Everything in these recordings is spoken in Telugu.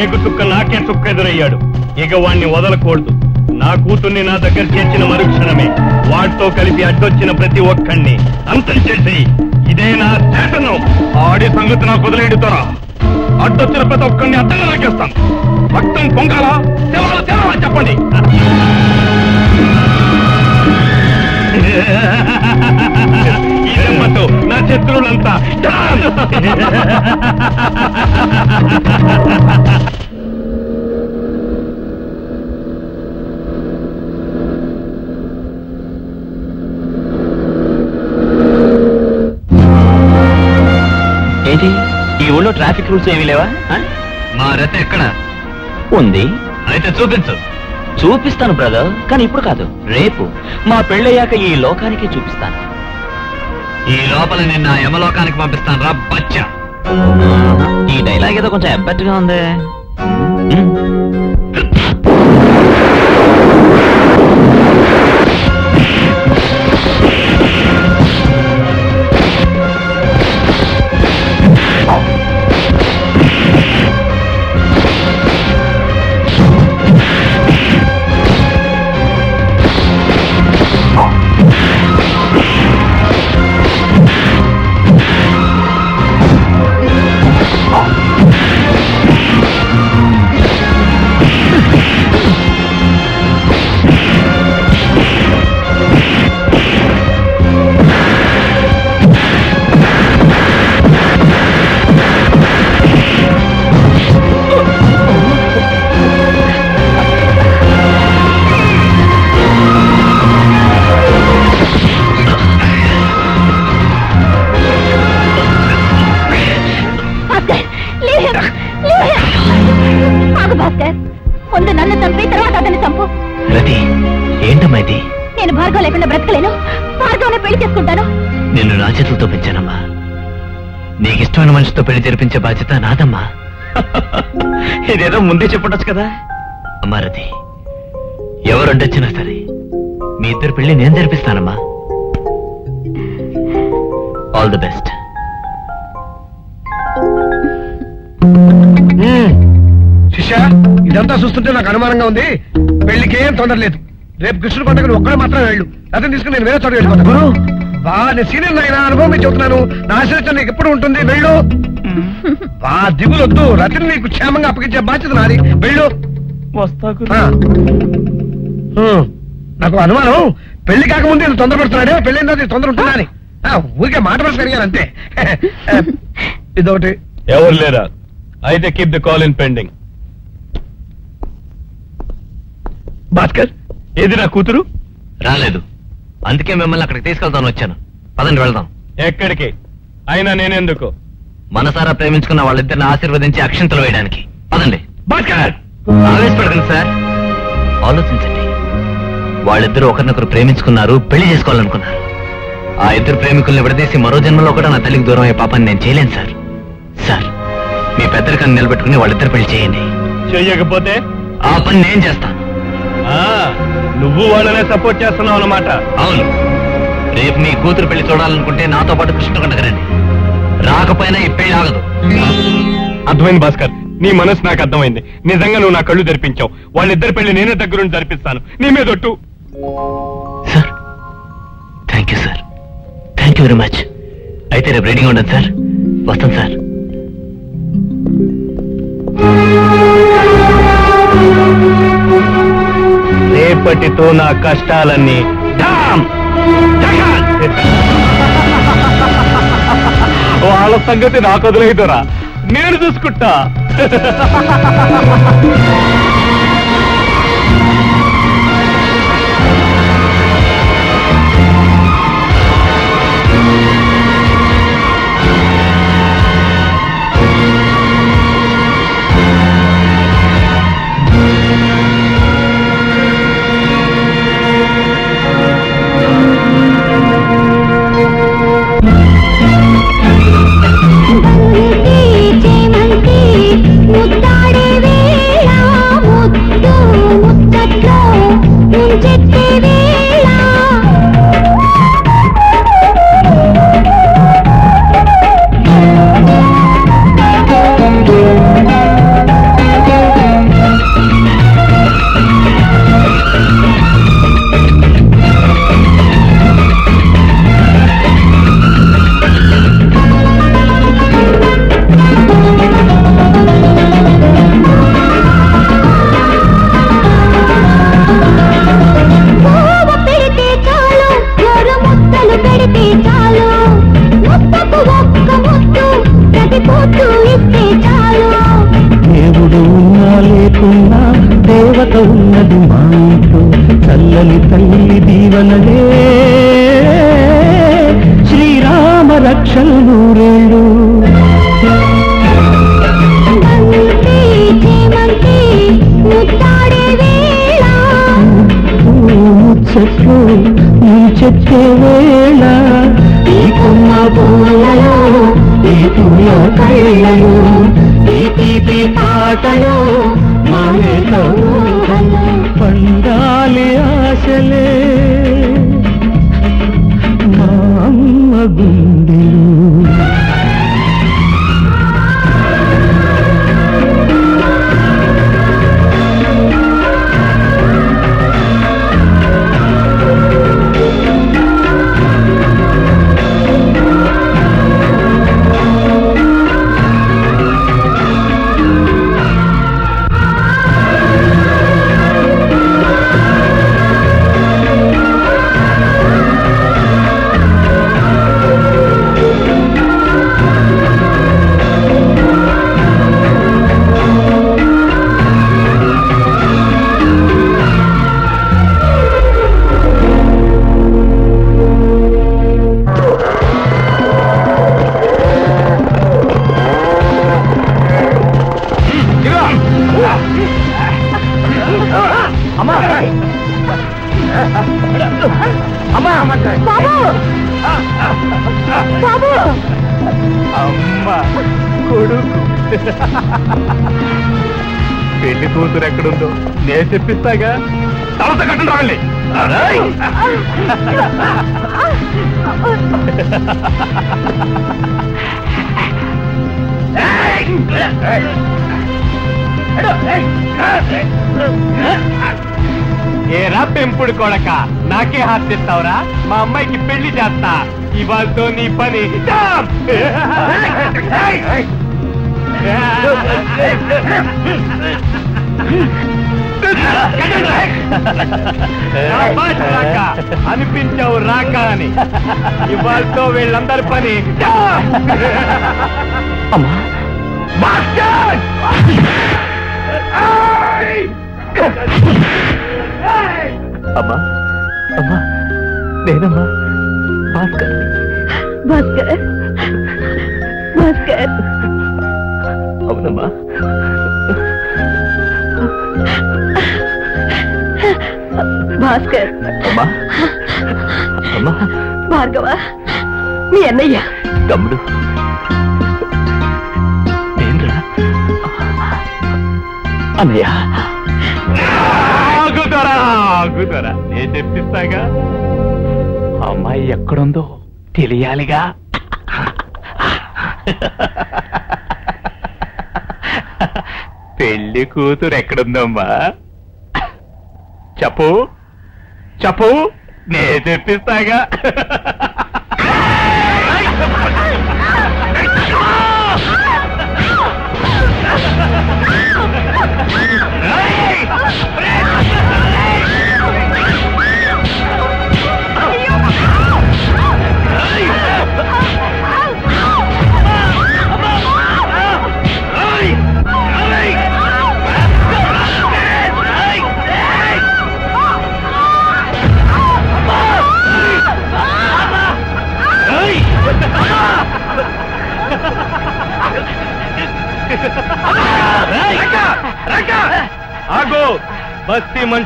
ఏగుతుక్క నాకే చుక్క ఎదురయ్యాడు ఇక వాణ్ణి వదలకూడదు. నా కూతుర్ని నా దగ్గర చేర్చిన మరుక్షణమే. వాడితో కలిపి అడ్డొచ్చిన ప్రతి ఒక్కణ్ణి అంతం చేసి ఇదే నా చేతను. ఆడి సంగతి నాకు వదిలేడుతారా అడ్డొచ్చిన ప్రతి ఒక్కడిని అడ్డంగా నాకేస్తాను భక్తం పొంగాల? తెలవాల తెవాల చెప్పండి. నా శత్రువులంతా ట్రాఫిక్ రూల్స్ ఏమీ లేవా? మా రథ ఎక్కడ? ఉంది. అయితే చూపించు. చూపిస్తాను బ్రదర్ కానీ ఇప్పుడు కాదు. రేపు మా పెళ్ళయ్యాక ఈ లోకానికి చూపిస్తాను. ఈ లోపల నిన్న యమలోకానికి పంపిస్తాను రా బచ్చా. ఈ డైలాగ్ ఏదో కొంచెం ఎబ్బెట్టుగా ఉంది. నేను భార్గవ లేకుండా బ్రతకలేను. భార్గవనే పెళ్ళి చేసుకుంటాను. నిన్ను నా చేతులతో పెంచానమ్మా. నీకు ఇష్టమైన మనిషితో పెళ్ళి జరిపించే బాధ్యత నాదమ్మా. ఇదేదో ముందే చెప్పొచ్చు కదా. అమ్మా రతి ఎవరు అడ్డొచ్చినా సరే మీ ఇద్దరు పెళ్ళి నేను జరిపిస్తానమ్మా. ఆల్ ది బెస్ట్ శిష్య ఇదంతా చూస్తుంటే నాకు అనుమానంగా ఉంది. పెళ్ళికి ఏం తొందర లేదు రేపు కృష్ణుడు పండుగ ఒక్కడే మాత్రం వెళ్ళు. అతను తీసుకుని నేను వేరే చోట వెళ్ళిపోతాను బా నేను సీనియర్ అయినా అనుభవం మీద చెబుతున్నాను నా ఆశ్రయించడం నీకు ఎప్పుడు ఉంటుంది? వెళ్ళు. బా దిగులొద్దు. రతిని నీకు క్షేమంగా అప్పగించే బాధ్యత నాది. వెళ్ళు. ఆ. హ్మ్. నాకు అనుమానం. పెళ్ళి కాకముందు ఈయన తొందరపడుతున్నాడే పెళ్ళైన తర్వాత తొందర ఉంటుందా అని. ఆ, ఊరికే మాట వరుస అడిగాను అంతే. ఇదొకటి. ఎవరు లేరా? అయితే keep the call in pending Bhaskar? ఏది నా కూతురు? రాలేదు. అందుకే మిమ్మల్ని అక్కడికి తీసుకెళ్తాను వచ్చాను. పదండి వెళ్దాం. ఎక్కడికి? అయినా నేనెందుకు? మనసారా ప్రేమించుకున్న వాళ్ళిద్దరిని ఆశీర్వదించి అక్షంతలు వేయడానికి. పదండి. ఆవేశపడకండి సార్. ఆలోచించండి. వాళ్ళిద్దరూ ఒకరినొకరు ప్రేమించుకున్నారు పెళ్ళి చేసుకోవాలనుకున్నారు. ఆ ఇద్దరు ప్రేమికుల్ని విడదీసి మరో జన్మలో కూడా నా తల్లికి దూరం అయ్యే పాపాన్ని నేను చేయలేను సార్. సార్ మీ పెద్దరికాన్ని నిలబెట్టుకుని వాళ్ళిద్దరు పెళ్ళి చేయండి. చెయ్యకపోతే? ఆ పని నేను చేస్తాను. ఆ. నువ్వు వాళ్ళనే సపోర్ట్ చేస్తున్నావు అన్నమాట. అవును. రేపు మీ కూతురు పెళ్ళి చూడాలనుకుంటే నాతో పాటు కృష్ణకొండకు రండి రాకపోయినా ఈ పెళ్ళి ఆగదు. అర్థమైంది భాస్కర్. నీ మనసు నాకు అర్థమైంది. నిజంగా నువ్వు నా కళ్ళు తెరిపించావు. వాళ్ళిద్దరి పెళ్ళి నేనే దగ్గరుండి జరిపిస్తాను. నీ మీద ఒట్టు. Sir thank you sir. Thank you very much అయితే రేపు రెడీగా ఉండండి సార్. వస్తాను సార్. రేపటితో నా కష్టాలన్నీ వాళ్ళ సంగతి నాకు వదిలేదురా నేను చూసుకుంటా. తల్లి దీవనలే. శ్రీరామ రక్షలు నూరేళ్ళు బంతి చేమంతి ముద్దాడే వేళ. ముచ్చట్లు ముంచెత్తే వేళ. ఈ కొమ్మ పూలలో ఈ పుల్ల కళ్ళలో ఈ తీపి పాటలో పండాలి ఆశలే. పెళ్ళి కూతురు ఎక్కడుందో నేను చెప్పిస్తాగా. తలత కట్టండి రావండి. ఏరా పెంపుడు కొడక? నాకే హాస్తిస్తావురా మా అమ్మాయికి పెళ్ళి చేస్తా. ఇవాళతో నీ పని. అనిపించావు రాక అని. ఇవాళతో వీళ్ళందరి పని! అమ్మా. అమ్మా. నేనమ్మా. భాస్కర్. భాస్కర్. భాస్కర్. అవునమ్మా భాస్కర్. అమ్మా. అమ్మా. భార్గవ మీ అన్నయ్య. తమ్ముడు ఏంట్రా? అన్నయ్య. నేను చెప్పిస్తాగా అమ్మాయి ఎక్కడుందో తెలియాలిగా. పెళ్ళి కూతురు ఎక్కడుందమ్మా? చెప్పు. చెప్పు. నే చెప్పిస్తాగా.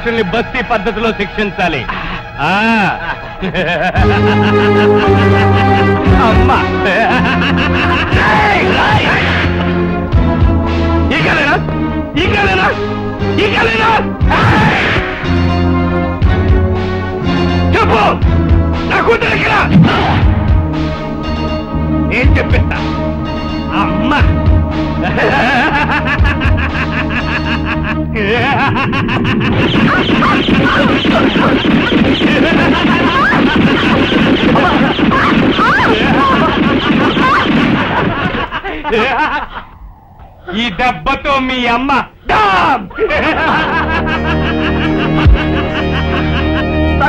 బస్తీ మనుషుల్ని బస్తీ పద్ధతిలో శిక్షించాలి. ఈ దెబ్బతో మీ అమ్మ! సార్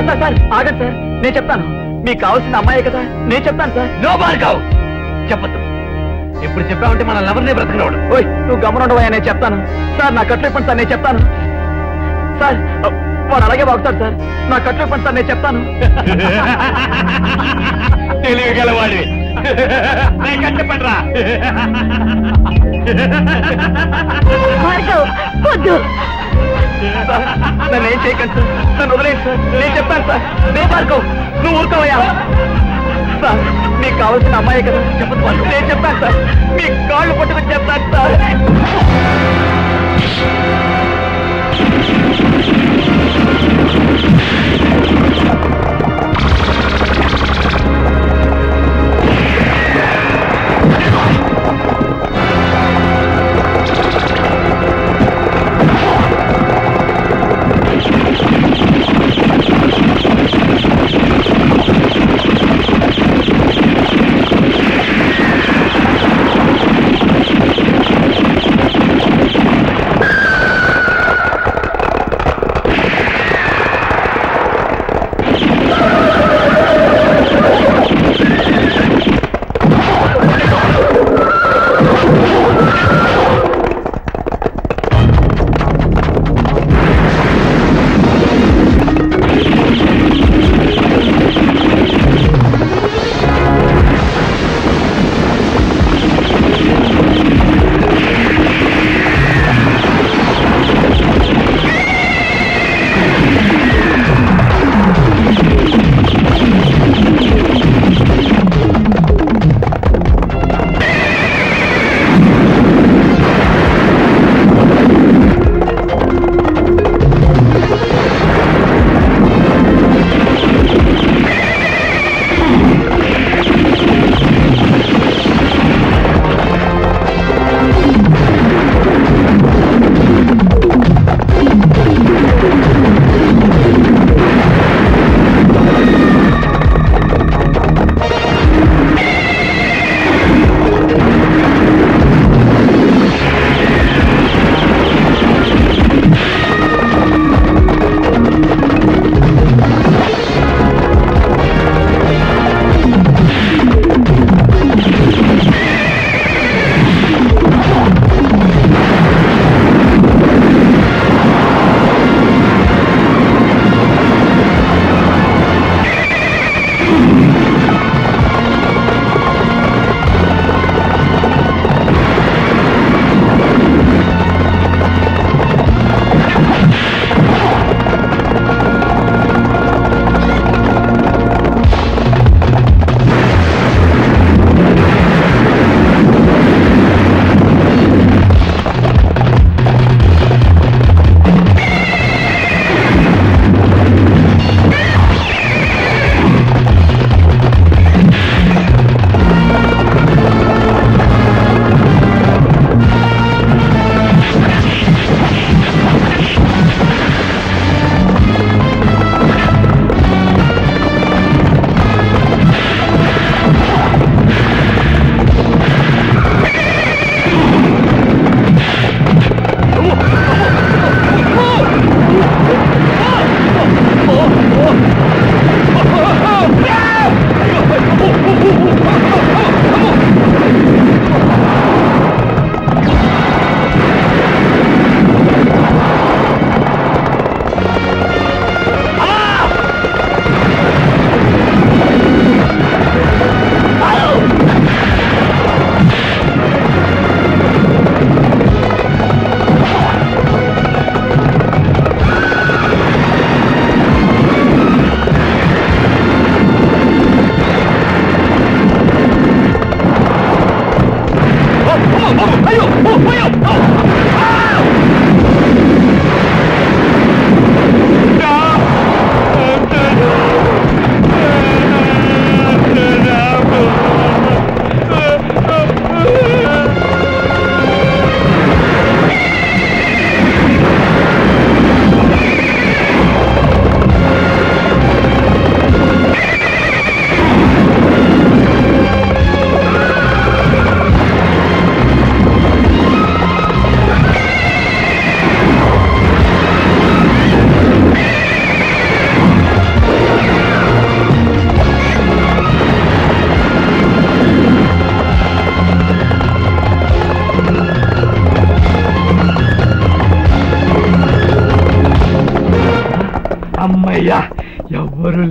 సార్ సార్ ఆగండి సార్. నేను చెప్తాను. మీకు కావాల్సిన అమ్మాయి కదా? నేను చెప్తాను సార్. నో భార్గవ్ చెప్పద్దు. ఇప్పుడు చెప్పావంటే మన లవర్నే బ్రతకనవాడు ఓయ్ నువ్వు గమనుండవయ్యా నేను చెప్తాను. సార్ నా కట్లు ఇప్పండి సార్ నేను చెప్తాను. సార్ వాడు అలాగే బాగుతాడు సార్. నా కట్లు ఇప్పండి సార్ నేను చెప్తాను. తెలివి కష్టపడరా భార్గవ్ వద్దు. నన్ను ఏం చేయకండి సార్. నన్ను వదిలేదు సార్. నేను చెప్పాను సార్. నేను భార్గవ్ నువ్వు ఊరుకోవయ్యా. సార్ మీకు కావాల్సిన అమ్మాయి కదా. చెప్పదు వాళ్ళు నేను చెప్పాను సార్. మీ కాళ్ళు పట్టుకుని చెప్పాను సార్.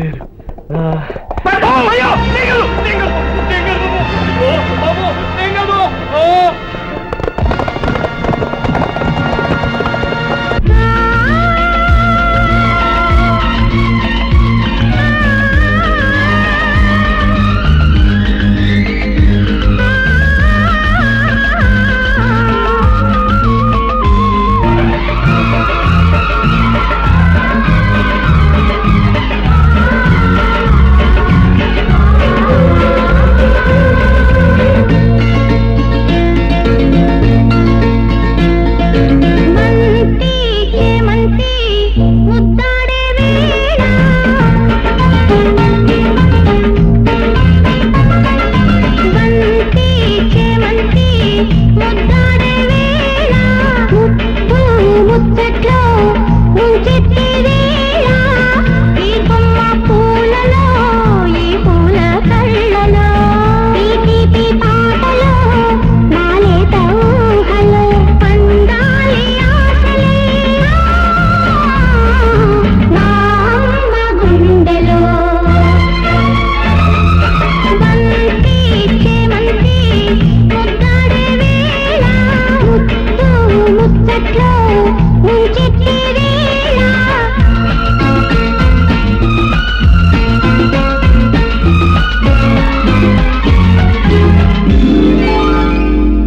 లేరు అయ్యో